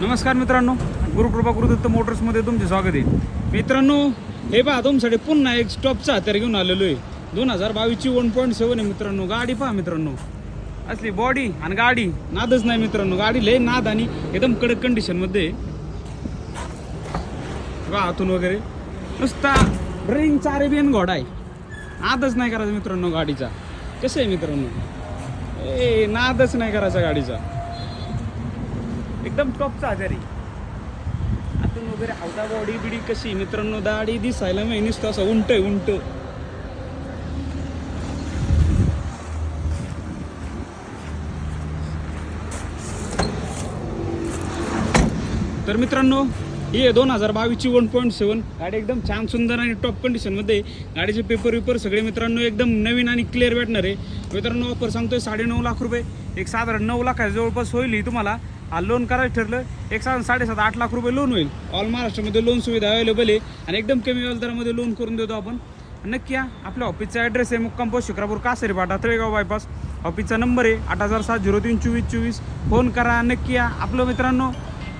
नमस्कार मित्रांनो गुरुकृपा गुरुदत्त मोटर्समध्ये तुमचे स्वागत आहे. मित्रांनो हे पहा तुमच्यासाठी पुन्हा एक स्टॉपचा हत्यार घेऊन आलेलो आहे. दोन हजार बावीसची वन पॉईंट सेवन आहे मित्रांनो. गाडी पहा मित्रांनो. असली बॉडी आणि गाडी नादच नाही मित्रांनो. गाडी लय नाद आणि एकदम कडक कंडिशनमध्ये बघा आतून वगैरे. नुसता ब्रेन चारे बिन घोडा आहे. नादच नाही करायचा मित्रांनो गाडीचा. कसं आहे मित्रांनो? ए नादच नाही करायचा गाडीचा. एकदम टॉपचा आजार. आहे आतून वगैरे आवता बॉडी बिडी कशी? मित्रांनो दाढी दिसायला मी नुसतं असं उंट आहे उंट. तर मित्रांनो ही आहे दोन हजार बावीसची वन पॉईंट सेवन गाडी एकदम छान सुंदर आणि टॉप कंडिशनमध्ये गाडीचे पेपर विपर सगळे मित्रांनो एकदम नवीन आणि क्लिअर भेटणार आहे. मित्रांनो ऑफर सांगतोय साडेनऊ लाख रुपये. एक साधारण नऊ लाखाच्या जवळपास होईल ही तुम्हाला. हा लोन करायचं ठरलं एक साधारण साडेसात आठ लाख रुपये लोन होईल. ऑल महाराष्ट्रामध्ये लोन सुविधा अवेलेबल आहे आणि एकदम कमी व्याजदरामध्ये लोन करून देतो आपण. नक्की या आपल्या ऑफिसचा ॲड्रेस आहे मुक्काम पोस्ट शिक्रापूर कासेरी पाटा तळेगाव बायपास ऑफिसचा नंबर आहे आठ हजार सात झिरो तीन चोवीस चोवीस. फोन करा नक्की या. आपलं मित्रांनो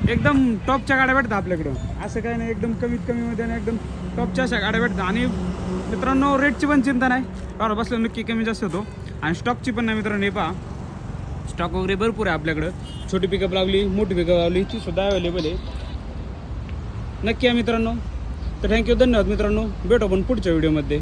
एकदम टॉपच्या गाड्या भेटतात आपल्याकडं. असं काही नाही एकदम कमीत कमीमध्ये आणि एकदम टॉपच्या अशा गाड्या भेटतात. आणि मित्रांनो रेटची पण चिंता नाही. बरं बसलं नक्की कमी जास्त होतो. आणि स्टॉकची पण नाही मित्रांनो हे पहा. स्टॉक वगैरे भरपूर आहे आपल्याकडं. छोटी पिकअप लावली मोठी पिकअप लावली ती सुद्धा अवेलेबल आहे. नक्की आहे मित्रांनो. तर थँक्यू धन्यवाद मित्रांनो. भेटू आपण पुढच्या व्हिडिओमध्ये